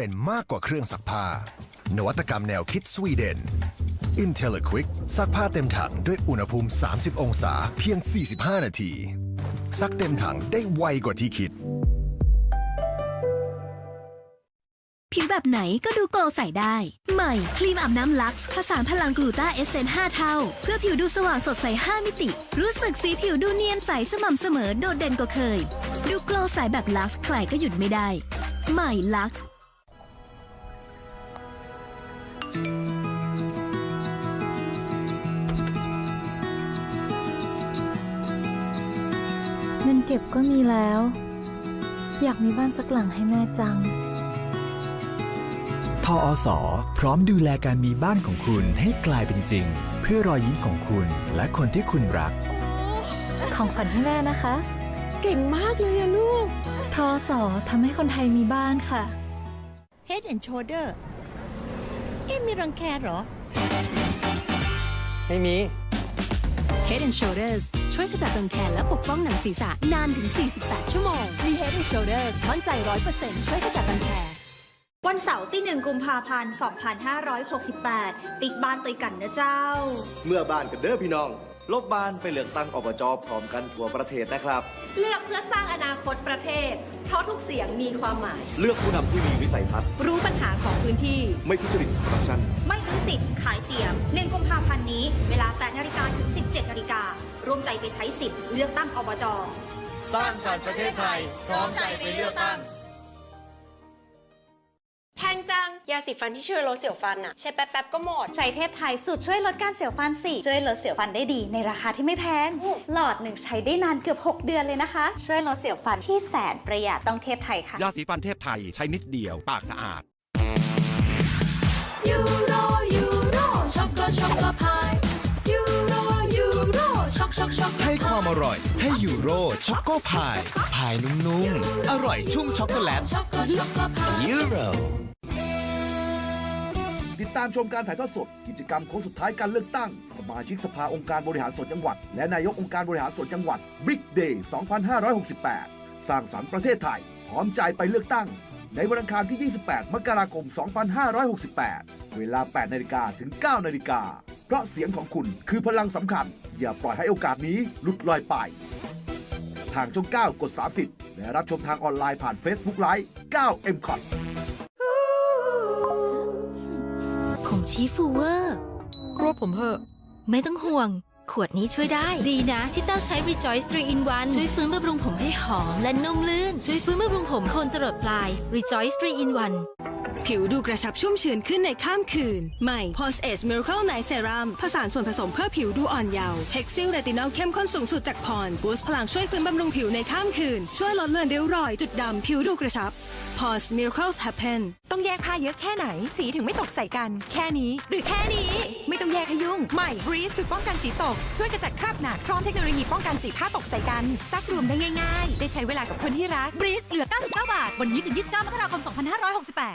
เป็นมากกว่าเครื่องซักผ้า นวัตกรรมแนวคิดสวีเดน IntelliQuick ซักผ้าเต็มถังด้วยอุณหภูมิ 30 องศาเพียง 45 นาที ซักเต็มถังได้ไวกว่าที่คิด ผิวแบบไหนก็ดูโกลว์ใสได้ ใหม่ ครีมอาบน้ำลักซ์ผสานพลังกลูตาเอเซน5เท่า เพื่อผิวดูสว่างสดใส 5 มิติ รู้สึกสีผิวดูเนียนใสสม่ำเสมอโดดเด่นกว่าเคย ดูโกลว์ใสแบบลักซ์ใครก็หยุดไม่ได้ ใหม่ลักซ์ เงินเก็บก็มีแล้ว อยากมีบ้านสักหลังให้แม่จัง ทออสอพร้อมดูแลการมีบ้านของคุณให้กลายเป็นจริง เพื่อรอยยิ้มของคุณและคนที่คุณรัก ของขวัญให้แม่นะคะ เก่งมากเลยอะลูก ทอสอทำให้คนไทยมีบ้านค่ะ Head and Shoulder เอ๊ะมีรังแคเหรอ ไม่มี Head and Shoulders ช่วยขจัดรังแคและปกป้องหนังศีรษะนานถึง 48 ชั่วโมง มี Head and Shoulders มั่นใจ 100%ช่วยขจัดรังแควันเสาร์ที่ 1 กุมภาพันธ์ 2568 ปิกบ้านตัวยกันนะเจ้า เมื่อบ้านกันเด้อพี่น้อง ลบบานไปเลือกตั้งอบจพร้อมกันทั่วประเทศนะครับ เลือกเพื่อสร้างอนาคตประเทศ เพราะทุกเสียงมีความหมาย เลือกผู้นำที่มีวิสัยทัศน์ รู้ปัญหาของพื้นที่ ไม่ทุจริตคอร์รัปชันไม่ ซื้อสิทธิ์ขายเสียง 1 กุมภาพันธ์นี้ เวลา8นาฬิกาถึง 17นาฬิการวมใจไปใช้สิทธิ์เลือกตั้งอบจสร้างสรรค์ประเทศไทย พร้อมใจไปเลือกตั้งแพงจัง ยาสีฟันที่ช่วยลดเสียวฟันอะใช้แป๊บๆก็หมด ใช้เทพไทยสูตรช่วยลดการเสียวฟันสิช่วยลดเสียวฟันได้ดีในราคาที่ไม่แพง หลอดหนึ่งใช้ได้นานเกือบ 6 เดือนเลยนะคะ ช่วยลดเสียวฟันที่แสนประหยัดต้องเทพไทยค่ะ ยาสีฟันเทพไทยใช้นิดเดียวปากสะอาดยูโรยูโร ช็อกโกช็อกโกพายยูโรยูโรช็อกช็อกช็อกให้ความอร่อย ให้ยูโรช็อกโกพายพายนุ่มๆ อร่อยชุ่มช็อกโกแลตช็อกโกช็อกโกพายยูโรติดตามชมการถ่ายทอดสด กิจกรรมโค้งสุดท้ายการเลือกตั้ง สมาชิกสภาองค์การบริหารส่วนจังหวัด และนายกองค์การบริหารส่วนจังหวัด Big Day 2568 สร้างสรรค์ประเทศไทย พร้อมใจไปเลือกตั้ง ในวันอังคารที่ 28 มกราคม 2568 เวลา 8 นาฬิกาถึง 9 นาฬิกา เพราะเสียงของคุณคือพลังสำคัญ อย่าปล่อยให้โอกาสนี้หลุดลอยไป ทางช่อง 9 กด 30 และรับชมทางออนไลน์ผ่าน Facebook Live 9 m c o t ผมชี้ฟูเวอร์รวบผมเหอะ ไม่ต้องห่วง ขวดนี้ช่วยได้ ดีนะที่เต้าใช้ Rejoice 3 in 1 ช่วยฟื้นบำรุงผมให้หอมและนุ่มลื่น ช่วยฟื้นบำรุงผมโคนจรดปลาย Rejoice 3 in 1 ผิวดูกระชับชุ่มชื้นขึ้นในข้ามคืน ใหม่ Post Age Miracle Night Serum ผสานส่วนผสมเพื่อผิวดูอ่อนเยาว์ Hexil Retinol เข้มข้นสูงสุดจาก Pond's Boost พลังช่วยฟื้นบำรุงผิวในข้ามคืน ช่วยลดเลือนริ้วรอยจุดดำผิวดูกระชับ Pond's Miracles Happen ต้องแยกผ้าเยอะแค่ไหน สีถึงไม่ตกใส่กัน แค่นี้หรือแค่นี้ ไม่ต้องแยกให้ยุ่งใหม่ Breeze จุดป้องกันสีตก ช่วยกระจัดคราบหนักพร้อมเทคโนโลยีป้องกันสีผ้าตกใส่กันซักรวมได้ง่ายๆ ได้ใช้เวลากับคนที่รัก Breeze เหลือ 99 บาท วันนี้ถึง 29 มกราคม 2568